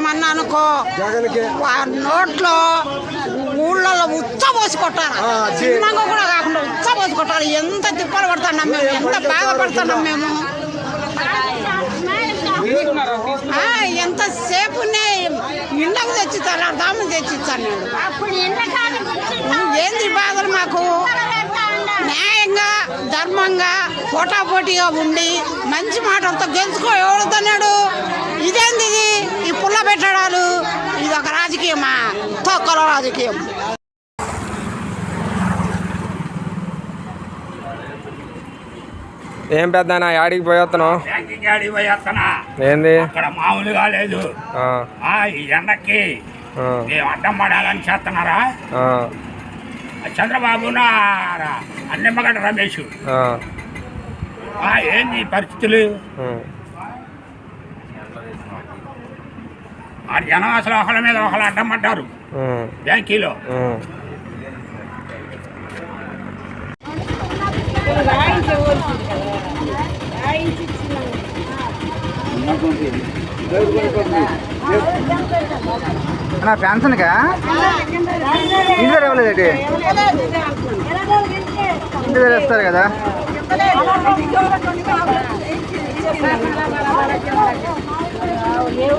ఏమన్నా అనుకో. నోట్లో ఊళ్ళలో ఉచ్చ పోసి కొట్టారు. చిన్నగా కూడా కాకుండా ఉచ్చ పోసి కొట్టారు ఎంత తిప్పలు పడుతున్నాం మేము ఎంత బాధపడుతున్నాం మేము. ఆ, ఎంతసేపు ఇండకు తెచ్చిస్తాను దాము తెచ్చిస్తాను నేను. ఏంది బాధలు మాకు? న్యాయంగా ధర్మంగా పోటాపోటీగా ఉండి మంచి మాటలతో గెలుచుకో ఎవడుతున్నాడు ఇదేంది రాజకీయం. ఏం పెద్ద యాడికి పోయేస్తున్నావు పోయేస్తున్నా ఏంది? అక్కడ మామూలుగా లేదు. ఈ ఎండకి మేము అడ్డం పడాలని చేస్తున్నారా చంద్రబాబు అన్నమ్మగడ్డ రమేష్. ఏంది పరిస్థితులు? ఆ జనం అసలు ఒకళ్ళ మీద ఒకళ్ళు అడ్డం పడ్డారు. ఉమ్, బ్యాంకీలో. అన్న పెన్షన్కా ఇంటి దగ్గర ఇవ్వలేదండి ఇంటి దగ్గర ఇస్తారు కదా?